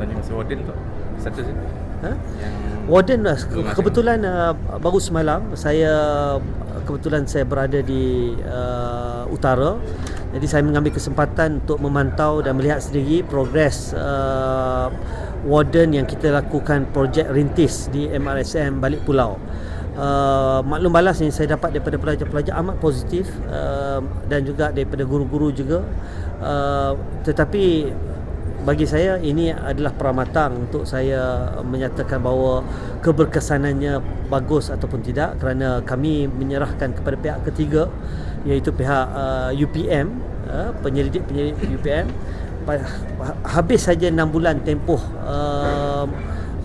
tanya masa warden tu. Satu sih. Ha? Yang Warden lah kebetulan uh, baru semalam saya kebetulan saya berada di uh, utara jadi saya mengambil kesempatan untuk memantau dan melihat sendiri progres uh, warden yang kita lakukan projek rintis di MRSM balik pulau Uh, maklum balas yang saya dapat daripada pelajar-pelajar amat positif uh, dan juga daripada guru-guru juga uh, tetapi bagi saya ini adalah peramatang untuk saya menyatakan bahawa keberkesanannya bagus ataupun tidak kerana kami menyerahkan kepada pihak ketiga iaitu pihak uh, UPM uh, penyelidik-penyelidik UPM habis saja 6 bulan tempoh uh,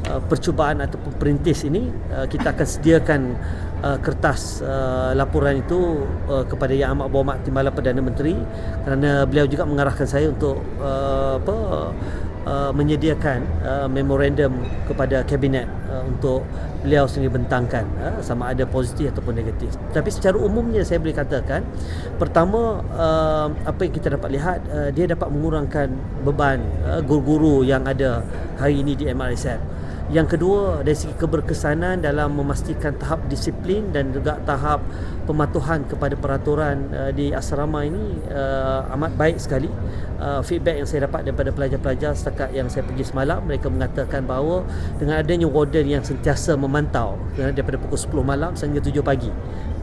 uh, percubaan ataupun perintis ini uh, kita akan sediakan uh, kertas uh, laporan itu uh, kepada Yang Amat Berhormat Timbalan Perdana Menteri kerana beliau juga mengarahkan saya untuk uh, apa uh, menyediakan uh, memorandum kepada kabinet uh, untuk beliau sendiri bentangkan uh, sama ada positif ataupun negatif. Tapi secara umumnya saya boleh katakan pertama uh, apa yang kita dapat lihat uh, dia dapat mengurangkan beban uh, guru-guru yang ada hari ini di MRSM. Yang kedua dari segi keberkesanan dalam memastikan tahap disiplin dan juga tahap pematuhan kepada peraturan uh, di asrama ini uh, amat baik sekali. Uh, feedback yang saya dapat daripada pelajar-pelajar setakat yang saya pergi semalam mereka mengatakan bahawa dengan adanya warden yang sentiasa memantau daripada pukul 10 malam sehingga 7 pagi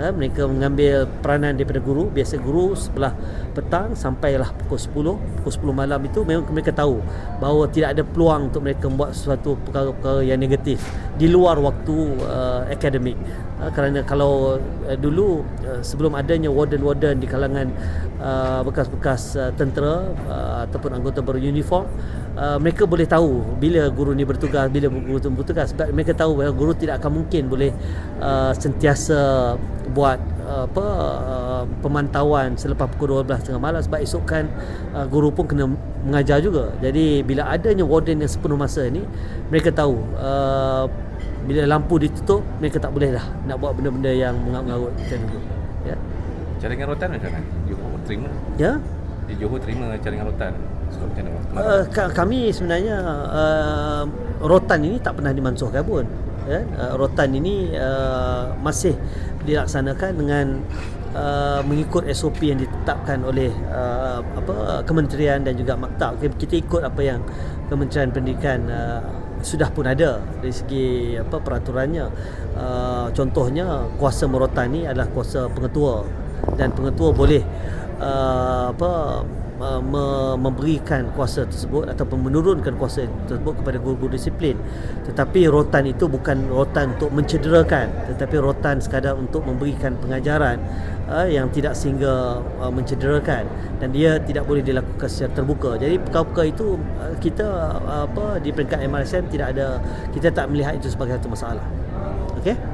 uh, mereka mengambil peranan daripada guru biasa guru sebelah petang sampailah pukul 10 pukul 10 malam itu memang mereka tahu bahawa tidak ada peluang untuk mereka membuat sesuatu perkara-perkara yang negatif di luar waktu uh, akademik uh, kerana kalau uh, dulu uh, sebelum adanya warden-warden di kalangan uh, bekas-bekas uh, tentera uh, ataupun anggota beruniform uh, mereka boleh tahu bila guru ni bertugas bila guru tu bertugas. Sebab mereka tahu bahawa guru tidak akan mungkin boleh uh, sentiasa buat uh, apa uh, pemantauan selepas pukul 12 tengah malam sebab esok kan uh, guru pun kena mengajar juga jadi bila adanya warden yang sepenuh masa ni mereka tahu uh, bila lampu ditutup mereka tak boleh dah nak buat benda-benda yang mengarut-ngarut macam dulu ya Cadangan rotan macam mana? Johor terima. ya Di Johor terima cadangan rotan. So macam mana? Uh, ka- kami sebenarnya uh, rotan ini tak pernah dimansuhkan pun. Ya? Uh, rotan ini uh, masih dilaksanakan dengan uh, mengikut SOP yang ditetapkan oleh uh, apa kementerian dan juga maktab. Kita- Kita ikut apa yang Kementerian Pendidikan uh, sudah pun ada dari segi apa peraturannya. Uh, contohnya kuasa merotan ni adalah kuasa pengetua dan pengetua boleh uh, apa uh, me- memberikan kuasa tersebut ataupun menurunkan kuasa tersebut kepada guru-guru disiplin. Tetapi rotan itu bukan rotan untuk mencederakan tetapi rotan sekadar untuk memberikan pengajaran uh, yang tidak sehingga uh, mencederakan. Dan dia tidak boleh dilakukan secara terbuka. Jadi perkara-perkara itu uh, kita uh, apa di peringkat MRSM tidak ada kita tak melihat itu sebagai satu masalah. Okey